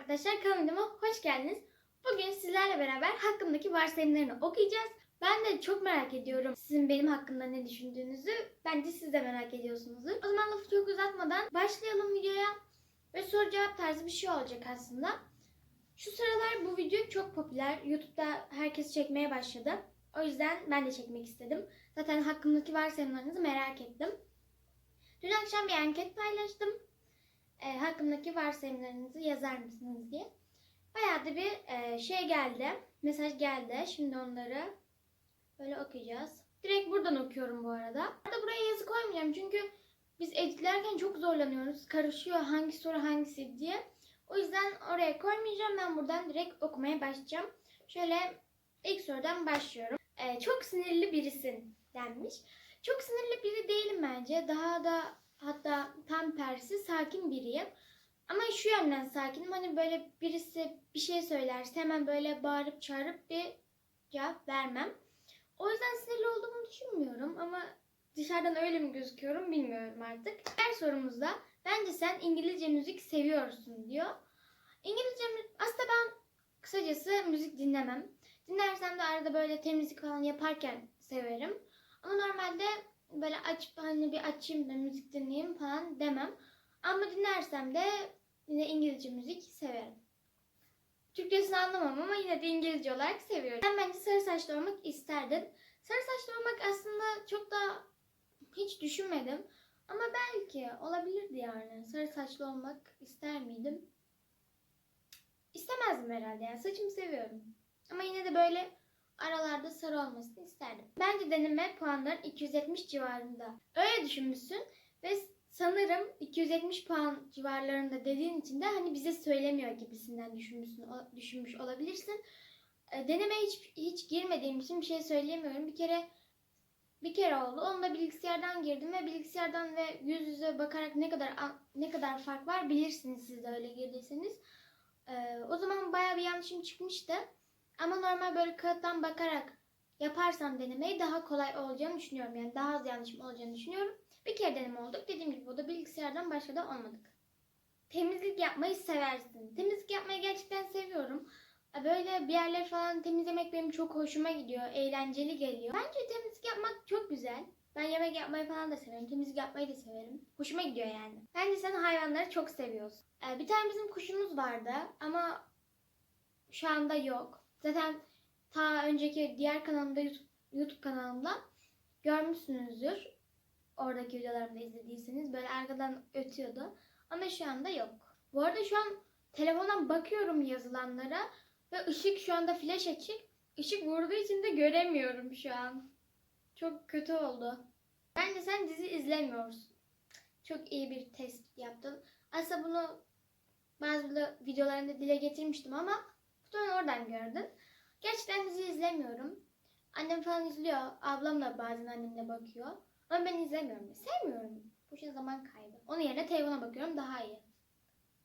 arkadaşlar kanalıma hoş geldiniz. Bugün sizlerle beraber hakkımdaki varsayımlarını okuyacağız. Ben de çok merak ediyorum sizin benim hakkımda ne düşündüğünüzü. Bence siz de merak ediyorsunuzdur. O zaman lafı çok uzatmadan başlayalım videoya. Ve soru cevap tarzı bir şey olacak aslında. Şu sıralar bu video çok popüler. YouTube'da herkes çekmeye başladı. O yüzden ben de çekmek istedim. Zaten hakkımdaki varsayımlarınızı merak ettim. Dün akşam bir anket paylaştım e, hakkımdaki varsayımlarınızı yazar mısınız diye. Bayağı da bir e, şey geldi. Mesaj geldi. Şimdi onları böyle okuyacağız. Direkt buradan okuyorum bu arada. Burada buraya yazı koymayacağım çünkü biz editlerken çok zorlanıyoruz. Karışıyor hangi soru hangisi diye. O yüzden oraya koymayacağım. Ben buradan direkt okumaya başlayacağım. Şöyle ilk sorudan başlıyorum. E, çok sinirli birisin denmiş. Çok sinirli biri değilim bence. Daha da hatta tam tersi sakin biriyim. Ama şu yönden sakinim. Hani böyle birisi bir şey söylerse hemen böyle bağırıp çağırıp bir cevap vermem. O yüzden sinirli olduğumu düşünmüyorum ama dışarıdan öyle mi gözüküyorum bilmiyorum artık. Her sorumuzda bence sen İngilizce müzik seviyorsun diyor. İngilizce aslında ben kısacası müzik dinlemem. Dinlersem de arada böyle temizlik falan yaparken severim. Ama normalde böyle aç hani bir açayım da müzik dinleyeyim falan demem. Ama dinlersem de yine İngilizce müzik severim. Türkçesini anlamam ama yine de İngilizce olarak seviyorum. Ben bence sarı saçlı olmak isterdim. Sarı saçlı olmak aslında çok da hiç düşünmedim. Ama belki olabilirdi yani. Sarı saçlı olmak ister miydim? İstemezdim herhalde yani. Saçımı seviyorum. Ama yine de böyle aralarda sarı olmasını isterdim. Bence deneme puanların 270 civarında. Öyle düşünmüşsün ve sanırım 270 puan civarlarında dediğin için de hani bize söylemiyor gibisinden düşünmüşsün, düşünmüş olabilirsin. E, Denemeye hiç, hiç girmediğim için bir şey söyleyemiyorum. Bir kere bir kere oldu. Onu da bilgisayardan girdim ve bilgisayardan ve yüz yüze bakarak ne kadar ne kadar fark var bilirsiniz siz de öyle girdiyseniz. E, o zaman bayağı bir yanlışım çıkmıştı. Ama normal böyle kağıttan bakarak yaparsam denemeyi daha kolay olacağını düşünüyorum. Yani daha az yanlışım olacağını düşünüyorum. Bir kere deneme olduk. Dediğim gibi o da bilgisayardan başka da olmadık. Temizlik yapmayı seversin. Temizlik yapmayı gerçekten seviyorum. Böyle bir yerleri falan temizlemek benim çok hoşuma gidiyor. Eğlenceli geliyor. Bence temizlik yapmak çok güzel. Ben yemek yapmayı falan da severim. Temizlik yapmayı da severim. Hoşuma gidiyor yani. Bence sen hayvanları çok seviyorsun. Ee, Bir tane bizim kuşumuz vardı ama şu anda yok. Zaten ta önceki diğer kanalımda YouTube, YouTube kanalımda görmüşsünüzdür. Oradaki videolarımı da izlediyseniz böyle arkadan ötüyordu. Ama şu anda yok. Bu arada şu an telefondan bakıyorum yazılanlara ve ışık şu anda flash açık. Işık vurduğu için de göremiyorum şu an. Çok kötü oldu. Bence sen dizi izlemiyorsun. Çok iyi bir tespit yaptın. Aslında bunu bazı videolarında dile getirmiştim ama Muhtemelen oradan gördün. Gerçekten dizi izlemiyorum. Annem falan izliyor. Ablam da bazen annemle bakıyor. Ama ben izlemiyorum. Sevmiyorum. Boşuna zaman kaybı. Onun yerine telefona bakıyorum daha iyi.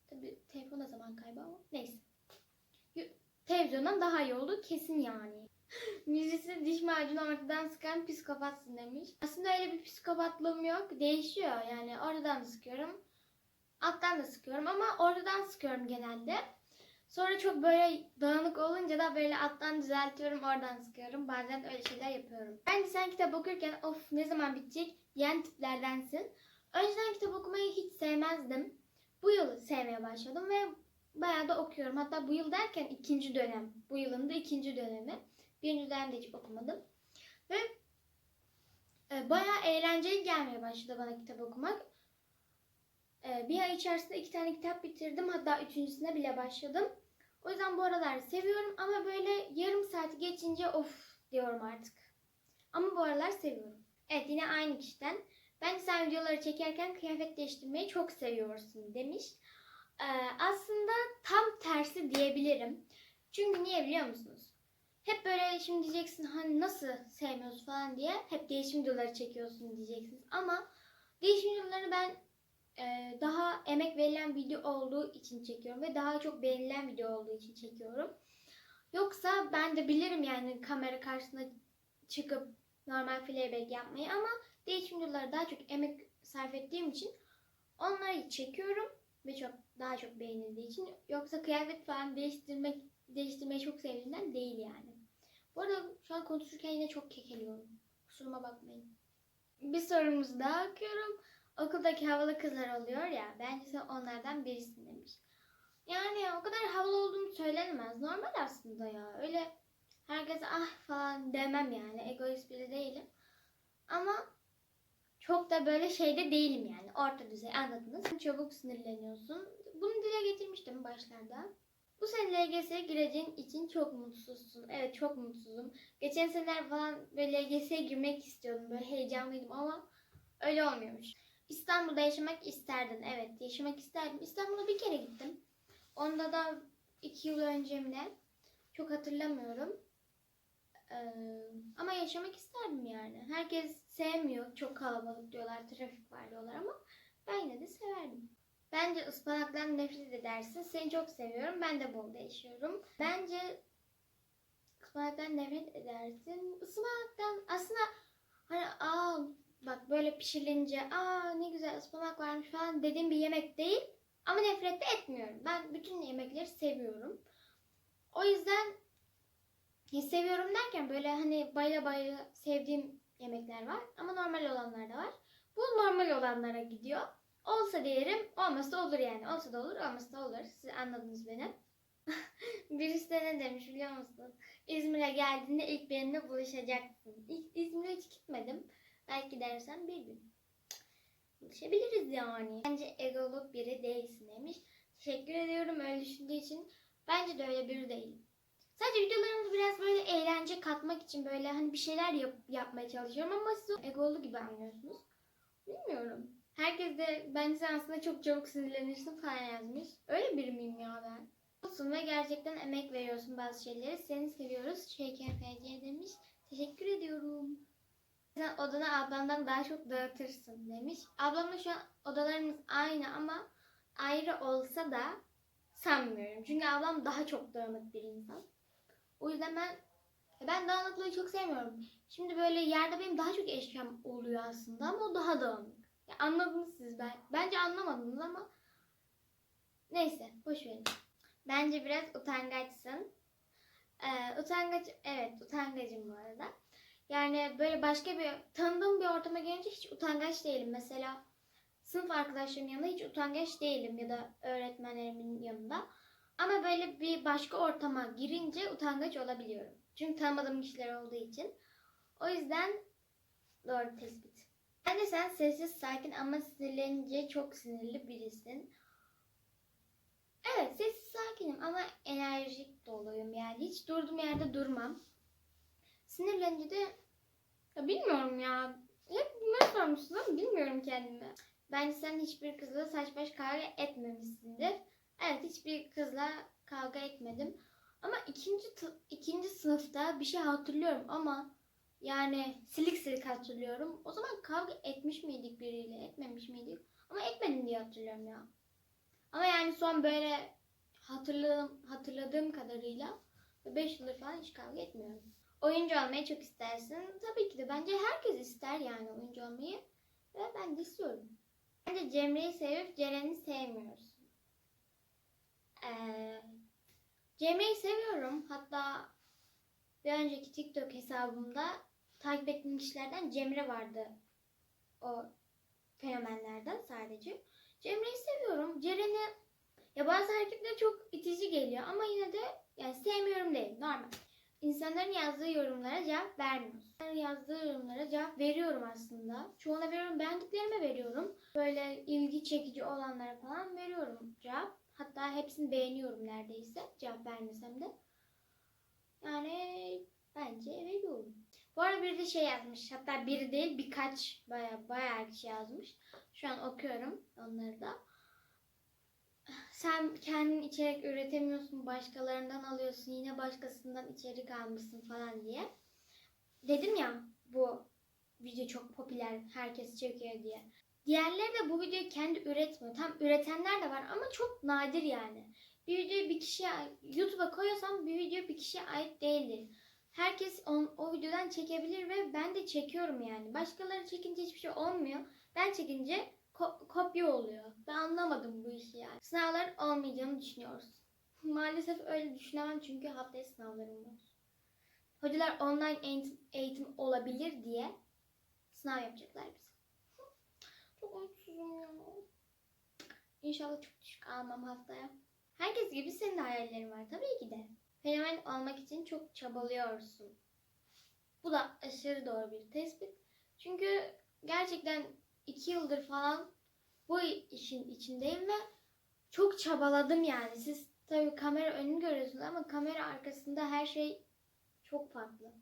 Tabii telefonda zaman kaybı ama neyse. Televizyondan daha iyi oldu kesin yani. Müzisi diş macunu ortadan sıkan psikopatsın demiş. Aslında öyle bir psikopatlığım yok. Değişiyor yani oradan da sıkıyorum. Alttan da sıkıyorum ama ortadan sıkıyorum genelde. Sonra çok böyle dağınık olunca da böyle alttan düzeltiyorum oradan sıkıyorum. Bazen öyle şeyler yapıyorum. Bence sen kitap okurken of ne zaman bitecek diyen tiplerdensin. Önceden kitap okumayı hiç sevmezdim. Bu yıl sevmeye başladım ve bayağı da okuyorum. Hatta bu yıl derken ikinci dönem. Bu yılın da ikinci dönemi. Birinci dönemde hiç okumadım. Ve e, bayağı eğlenceli gelmeye başladı bana kitap okumak. E, bir ay içerisinde iki tane kitap bitirdim. Hatta üçüncüsüne bile başladım. O yüzden bu aralar seviyorum ama böyle yarım saati geçince of diyorum artık. Ama bu aralar seviyorum. Evet yine aynı kişiden. Ben sen videoları çekerken kıyafet değiştirmeyi çok seviyorsun demiş. Ee, aslında tam tersi diyebilirim. Çünkü niye biliyor musunuz? Hep böyle şimdi diyeceksin hani nasıl sevmiyorsun falan diye hep değişim videoları çekiyorsun diyeceksiniz. Ama değişim videolarını ben daha emek verilen video olduğu için çekiyorum ve daha çok beğenilen video olduğu için çekiyorum. Yoksa ben de bilirim yani kamera karşısına çıkıp normal playback yapmayı ama değişim videoları daha çok emek sarf ettiğim için onları çekiyorum. ve çok daha çok beğenildiği için yoksa kıyafet falan değiştirmek değiştirmeyi çok sevdiğimden değil yani. Bu arada şu an konuşurken yine çok kekeliyorum. Kusuruma bakmayın. Bir sorumuzu daha okuyorum. Okuldaki havalı kızlar oluyor ya. Bence sen onlardan birisin demiş. Yani o kadar havalı olduğum söylenemez. Normal aslında ya. Öyle herkese ah falan demem yani. Egoist biri değilim. Ama çok da böyle şeyde değilim yani. Orta düzey anladınız. Çabuk sinirleniyorsun. Bunu dile getirmiştim başlarda. Bu sene LGS'ye gireceğin için çok mutsuzsun. Evet çok mutsuzum. Geçen seneler falan böyle LGS'ye girmek istiyordum. Böyle heyecanlıydım ama öyle olmuyormuş. İstanbul'da yaşamak isterdin. Evet yaşamak isterdim. İstanbul'a bir kere gittim. Onda da iki yıl önce mi ne? Çok hatırlamıyorum. Ee, ama yaşamak isterdim yani. Herkes sevmiyor. Çok kalabalık diyorlar. Trafik var diyorlar ama ben yine de severdim. Bence ıspanaktan nefret edersin. Seni çok seviyorum. Ben de Bolu'da yaşıyorum. Bence ıspanaktan nefret edersin. Ispanaktan aslında hani aa bak böyle pişirilince aa ne güzel ıspanak varmış falan dediğim bir yemek değil. Ama nefret de etmiyorum. Ben bütün yemekleri seviyorum. O yüzden seviyorum derken böyle hani bayla bayla sevdiğim yemekler var. Ama normal olanlar da var. Bu normal olanlara gidiyor. Olsa diyelim, olmasa olur yani. Olsa da olur, olmasa da olur. Siz anladınız beni. Birisi de ne demiş biliyor musun? İzmir'e geldiğinde ilk benimle buluşacaksın. İzmir'e hiç gitmedim. Belki dersem bir gün. Buluşabiliriz yani. Bence egolu biri değilsin demiş. Teşekkür ediyorum öyle düşündüğü için. Bence de öyle biri değilim. Sadece videolarımda biraz böyle eğlence katmak için böyle hani bir şeyler yap- yapmaya çalışıyorum ama siz o egolu gibi anlıyorsunuz. Bilmiyorum. Herkes de bence sen aslında çok çabuk sinirlenirsin falan yazmış. Öyle biri miyim ya ben? Olsun ve gerçekten emek veriyorsun bazı şeyleri. Seni seviyoruz. ŞKFC demiş. Teşekkür ediyorum. Sen odanı ablamdan daha çok dağıtırsın demiş. Ablamla şu an odalarımız aynı ama ayrı olsa da sanmıyorum. Çünkü ablam daha çok dağınık bir insan. O yüzden ben ben dağınıklığı çok sevmiyorum. Şimdi böyle yerde benim daha çok eşyam oluyor aslında ama o daha dağınık. Ya anladınız siz ben. Bence anlamadınız ama neyse boş verin. Bence biraz utangaçsın. Ee, utangaç evet utangacım bu arada. Yani böyle başka bir tanıdığım bir ortama gelince hiç utangaç değilim. Mesela sınıf arkadaşlarımın yanında hiç utangaç değilim ya da öğretmenlerimin yanında. Ama böyle bir başka ortama girince utangaç olabiliyorum. Çünkü tanımadığım kişiler olduğu için. O yüzden doğru tespit. Bence sen sessiz, sakin ama sinirlenince çok sinirli birisin. Evet, sessiz sakinim ama enerjik doluyum yani. Hiç durduğum yerde durmam. Sinirlenince de ya bilmiyorum ya. Hep bunları sormuşsun ama bilmiyorum kendime. Bence sen hiçbir kızla saç baş kavga etmemişsindir. Evet, hiçbir kızla kavga etmedim. Ama ikinci ikinci sınıfta bir şey hatırlıyorum ama yani silik silik hatırlıyorum. O zaman kavga etmiş miydik biriyle, etmemiş miydik? Ama etmedim diye hatırlıyorum ya. Ama yani son böyle hatırladığım, hatırladığım kadarıyla 5 yıldır falan hiç kavga etmiyorum. Oyuncu olmayı çok istersin. Tabii ki de bence herkes ister yani oyuncu olmayı. Ve ben de istiyorum. Bence Cemre'yi sevip Ceren'i sevmiyorsun. Ee, Cemre'yi seviyorum. Hatta bir önceki TikTok hesabımda takip ettiğim kişilerden Cemre vardı. O fenomenlerden sadece. Cemre'yi seviyorum. Ceren'i ya bazı hareketleri çok itici geliyor ama yine de yani sevmiyorum değil. Normal. İnsanların yazdığı yorumlara cevap vermiyoruz. İnsanların yazdığı yorumlara cevap veriyorum aslında. Çoğuna veriyorum. Beğendiklerime veriyorum. Böyle ilgi çekici olanlara falan veriyorum cevap. Hatta hepsini beğeniyorum neredeyse. Cevap vermesem de. Yani bence veriyorum. Bu arada bir de şey yazmış. Hatta biri değil birkaç baya baya kişi yazmış. Şu an okuyorum onları da. Sen kendin içerik üretemiyorsun, başkalarından alıyorsun, yine başkasından içerik almışsın falan diye. Dedim ya bu video çok popüler, herkes çekiyor diye. Diğerleri de bu videoyu kendi üretmiyor. Tam üretenler de var ama çok nadir yani. Bir videoyu bir kişiye YouTube'a koyarsam bir video bir kişiye ait değildir. Herkes on, o videodan çekebilir ve ben de çekiyorum yani. Başkaları çekince hiçbir şey olmuyor. Ben çekince ko- kopya oluyor. Ben anlamadım bu işi yani. Sınavların olmayacağını düşünüyoruz. Maalesef öyle düşünemem çünkü haftaya sınavlarım var. Hocalar online eğitim, eğitim olabilir diye sınav yapacaklar bize. Çok mutsuzum ya. İnşallah çok düşük almam haftaya. Herkes gibi senin de hayallerin var tabii ki de. Fenomen olmak için çok çabalıyorsun. Bu da aşırı doğru bir tespit. Çünkü gerçekten iki yıldır falan bu işin içindeyim ve çok çabaladım yani. Siz tabii kamera önünü görüyorsunuz ama kamera arkasında her şey çok farklı.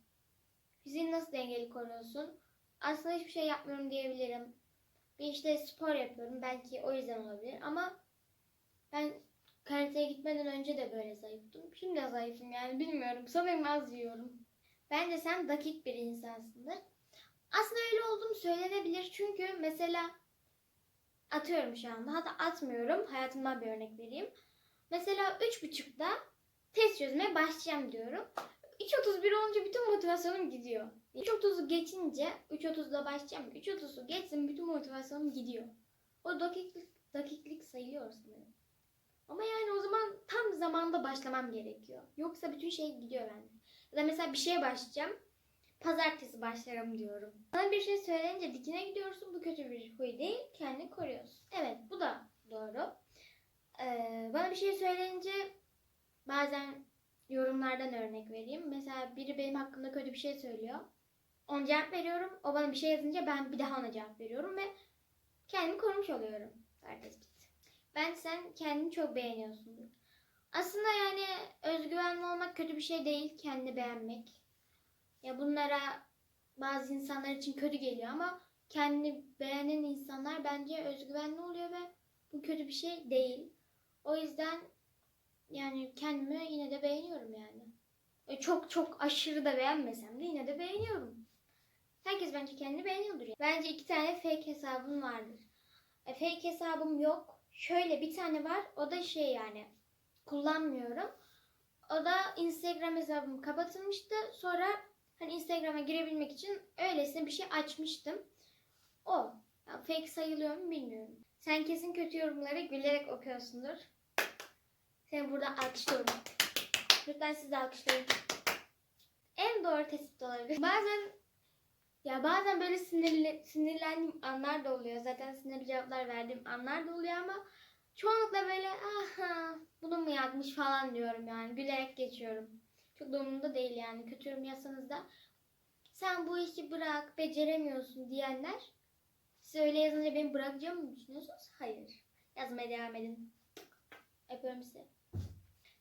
Fiziğini nasıl dengeli koruyorsun? Aslında hiçbir şey yapmıyorum diyebilirim. Bir işte spor yapıyorum. Belki o yüzden olabilir ama ben karateye gitmeden önce de böyle zayıftım. Şimdi de zayıfım yani bilmiyorum. Sanırım az yiyorum. Bence sen dakik bir insansındır. Aslında öyle olduğum söylenebilir çünkü mesela atıyorum şu anda. Hatta atmıyorum. Hayatımdan bir örnek vereyim. Mesela üç buçukta test çözmeye başlayacağım diyorum. 3.31 olunca bütün motivasyonum gidiyor. 3.30'u geçince 3.30'da başlayacağım. 3.30'u geçsin bütün motivasyonum gidiyor. O dakiklik, dakiklik sayılıyor sanırım. Ama yani o zaman tam zamanda başlamam gerekiyor. Yoksa bütün şey gidiyor bende. Ya da mesela bir şeye başlayacağım. Pazartesi başlarım diyorum. Bana bir şey söyleyince dikine gidiyorsun. Bu kötü bir huy değil. Kendini koruyorsun. Evet bu da doğru. Ee, bana bir şey söyleyince bazen yorumlardan örnek vereyim. Mesela biri benim hakkımda kötü bir şey söylüyor. Ona cevap veriyorum. O bana bir şey yazınca ben bir daha ona cevap veriyorum ve kendimi korumuş oluyorum. Kardeş Ben sen kendini çok beğeniyorsundur. Aslında yani özgüvenli olmak kötü bir şey değil. Kendini beğenmek. Ya bunlara bazı insanlar için kötü geliyor ama kendini beğenen insanlar bence özgüvenli oluyor ve bu kötü bir şey değil. O yüzden yani kendimi yine de beğeniyorum yani. E, Çok çok aşırı da beğenmesem de yine de beğeniyorum. Herkes bence kendini beğeniyordur. yani. Bence iki tane fake hesabım vardır. E, fake hesabım yok. Şöyle bir tane var. O da şey yani kullanmıyorum. O da Instagram hesabım kapatılmıştı. Sonra hani Instagram'a girebilmek için öylesine bir şey açmıştım. O. Ya, fake sayılıyor mu bilmiyorum. Sen kesin kötü yorumları gülerek okuyorsundur. Seni burada alkışlıyorum. Lütfen siz de alkışlayın. En doğru tespit olabilir. Bazen ya bazen böyle sinirli, sinirlendiğim anlar da oluyor. Zaten sinirli cevaplar verdiğim anlar da oluyor ama çoğunlukla böyle aha bunu mu yazmış falan diyorum yani. Gülerek geçiyorum. Da değil yani. Kötü yorum yazsanız da sen bu işi bırak, beceremiyorsun diyenler siz öyle yazınca beni bırakacağımı mı düşünüyorsunuz? Hayır. Yazmaya devam edin. Öpüyorum sizi.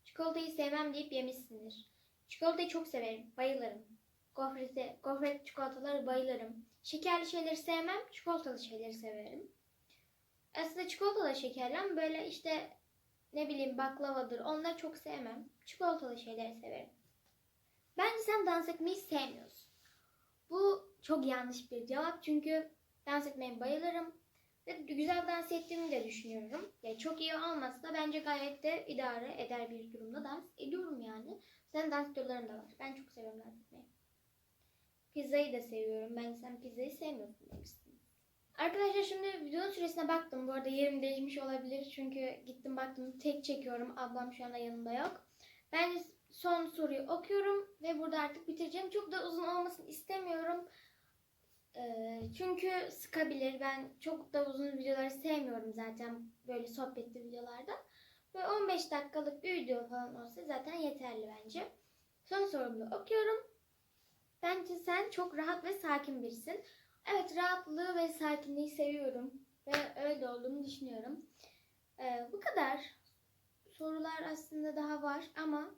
Çikolatayı sevmem deyip yemişsindir. Çikolatayı çok severim. Bayılırım. Gofrete, gofret çikolataları bayılırım. Şekerli şeyleri sevmem. Çikolatalı şeyleri severim. Aslında çikolata da şekerli ama böyle işte ne bileyim baklavadır. Onları çok sevmem. Çikolatalı şeyleri severim. Bence sen dans etmeyi sevmiyorsun. Bu çok yanlış bir cevap çünkü dans etmeye bayılırım. Ve güzel dans ettiğimi de düşünüyorum. Yani çok iyi olmasa da bence gayet de idare eder bir durumda dans ediyorum yani. Sen dans videoların da var. Ben çok seviyorum dans etmeyi. Pizzayı da seviyorum. Ben sen pizzayı sevmiyorsun demişsin. Arkadaşlar şimdi videonun süresine baktım. Bu arada yerim değişmiş olabilir. Çünkü gittim baktım tek çekiyorum. Ablam şu anda yanında yok. Ben son soruyu okuyorum ve burada artık bitireceğim. Çok da uzun olmasını istemiyorum. Ee, çünkü sıkabilir. Ben çok da uzun videoları sevmiyorum zaten böyle sohbetli videolarda. Ve 15 dakikalık bir video falan olsa zaten yeterli bence. Son sorumu okuyorum. Bence sen çok rahat ve sakin birisin. Evet rahatlığı ve sakinliği seviyorum. Ve öyle olduğunu düşünüyorum. Ee, bu kadar. Sorular aslında daha var ama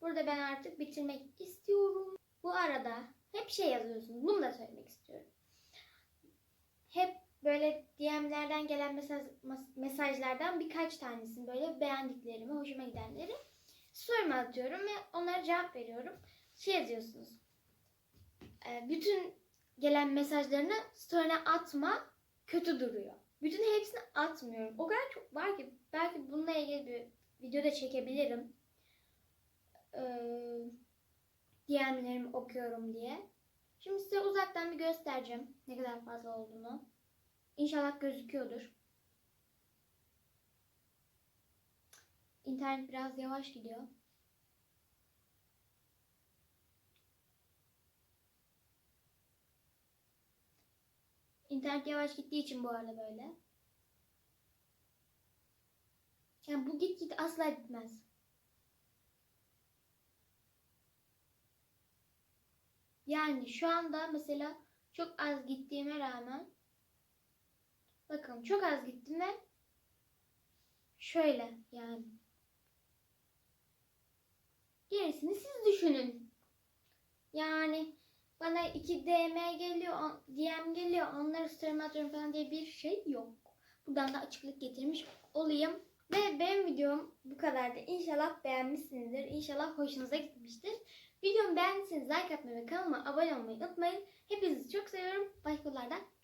burada ben artık bitirmek istiyorum. Bu arada hep şey yazıyorsunuz. Bunu da söylemek istiyorum. Hep böyle DM'lerden gelen mesaj, mesajlardan birkaç tanesini böyle beğendiklerimi, hoşuma gidenleri story'me atıyorum ve onlara cevap veriyorum. Şey yazıyorsunuz. e, bütün gelen mesajlarını story'ne atma kötü duruyor. Bütün hepsini atmıyorum. O kadar çok var ki belki bununla ilgili bir video da çekebilirim. Ee, DM'lerimi okuyorum diye. Şimdi size uzaktan bir göstereceğim ne kadar fazla olduğunu. İnşallah gözüküyordur. İnternet biraz yavaş gidiyor. İnternet yavaş gittiği için bu arada böyle. Yani bu git git asla gitmez. Yani şu anda mesela çok az gittiğime rağmen bakın çok az gittim ve şöyle yani gerisini siz düşünün. Yani bana iki DM geliyor, DM geliyor, onları story'ime atıyorum falan diye bir şey yok. Buradan da açıklık getirmiş olayım. Ve benim videom bu kadardı. İnşallah beğenmişsinizdir. İnşallah hoşunuza gitmiştir. Videomu beğendiyseniz like atmayı ve kanalıma abone olmayı unutmayın. Hepinizi çok seviyorum. Başka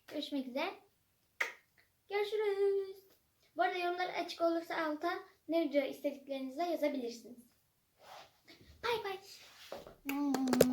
görüşmek üzere. Görüşürüz. Bu arada yorumlar açık olursa alta ne video istediklerinizi yazabilirsiniz. Bay bay. Hmm.